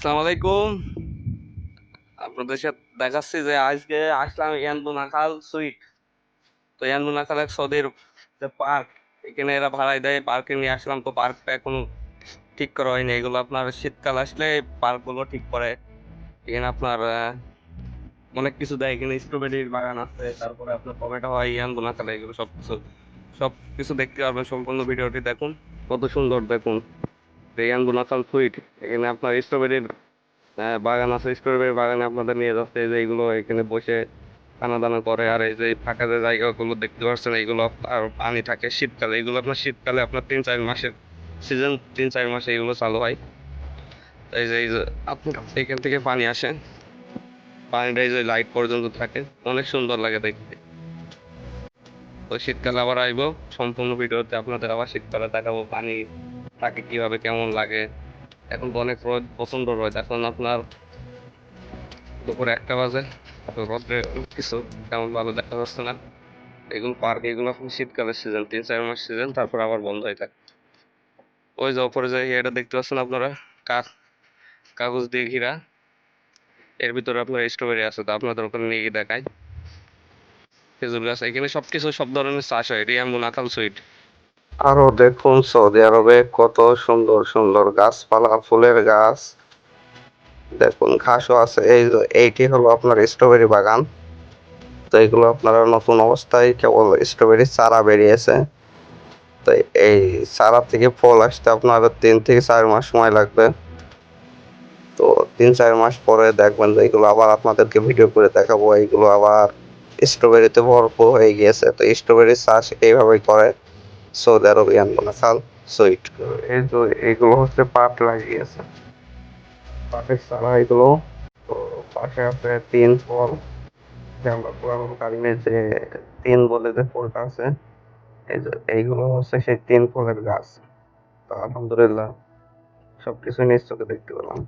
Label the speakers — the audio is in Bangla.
Speaker 1: আসসালামু আলাইকুম। আপনাদের সাথে দেখাচ্ছি যে আজকে আসলাম সুইট। তো এক যে পার্ক, এখানে এরা ভাড়ায় দেয়, পার্কে নিয়ে আসলাম, তো পার্কটা এখনও ঠিক করা হয়নি। এগুলো আপনার শীতকাল আসলে পার্কগুলো ঠিক করে। এখানে আপনার অনেক কিছু দেয়। এখানে স্ট্রবেরির বাগান আছে, তারপরে আপনার টমেটো হয় ইয়ানবুনাখালে এগুলো সব কিছু সব কিছু দেখতে পারবেন। সম্পূর্ণ ভিডিওটি দেখুন, কত সুন্দর দেখুন। ইয়ানবুনাখাল সুইট এখানে আপনার স্ট্রবেরির বাগান আছে স্ট্রবেরি বাগানে আপনাদের নিয়ে যাচ্ছে যে এইগুলো এখানে বসে টানা দানা করে, আর এই যে ফাঁকা যে জায়গাগুলো দেখতে পাচ্ছেন এইগুলো আর পানি থাকে শীতকালে, এগুলো আপনার শীতকালে আপনার তিন, চার মাসের সিজন তিন, চার মাসে এগুলো চালু হয়। এই যে এই যে আপনার এখান থেকে পানি আসে পানিটা এই যে লাইট পর্যন্ত থাকে, অনেক সুন্দর লাগে দেখতে। তো শীতকালে আবার আইবো, সম্পূর্ণ ভিডিওতে আপনাদের আবার শীতকালে দেখাবো পানি থাকে কীভাবে, কেমন লাগে। এখন অনেক রোদ প্রচণ্ড রোদ। এখন আপনার দুপুর একটা বাজে, তো রোদে কিছু তেমন ভালো দেখা যাচ্ছে না। এগুলো পার্ক এগুলো এখন শীতকালের সিজন তিন, চার মাস সিজন তারপর আবার বন্ধ হয়ে থাকে। ওই যে ওপরে যে এটা দেখতে পাচ্ছেন আপনারা কাক কাগজ দিয়ে ঘিরা। এর ভিতরে আপনার স্ট্রবেরি আছে, তো আপনাদের ওখানে নিয়ে গিয়ে দেখায় খেজুর গাছ, এখানে সব কিছু সব ধরনের চাষ হয় এটি এমন নাকাল সুইট।
Speaker 2: আরও দেখুন সৌদি আরবে কত সুন্দর সুন্দর গাছপালা, ফুলের গাছ। দেখুন, ঘাসও আছে। এই এইটি হলো আপনার স্ট্রবেরি বাগান। তো এগুলো আপনারা নতুন অবস্থায় কেবল স্ট্রবেরি চারা বেরিয়েছে। তো এই চারা থেকে ফল আসতে আপনার তিন থেকে চার মাস সময় লাগবে। তো তিন চার মাস পরে দেখবেন যে এগুলো আবার আপনাদেরকে ভিডিও করে দেখাবো। এইগুলো আবার স্ট্রবেরিতে ভরপুর হয়ে গিয়েছে। তো স্ট্রবেরি চাষ এইভাবেই করে। সৌদি আরবিয়ান খাল সুইট এই তো এগুলো হচ্ছে পাট লাগিয়েছে। পাটের চারা এগুলো। তো পাশে আছে তিন ফল। আমরা পুরানো কালিমে যে তিন বলে যে ফলটা আছে, এই যে এইগুলো হচ্ছে সেই তিন ফলের গাছ। তো আলহামদুলিল্লাহ সবকিছু নিজ চোখে দেখতে পেলাম।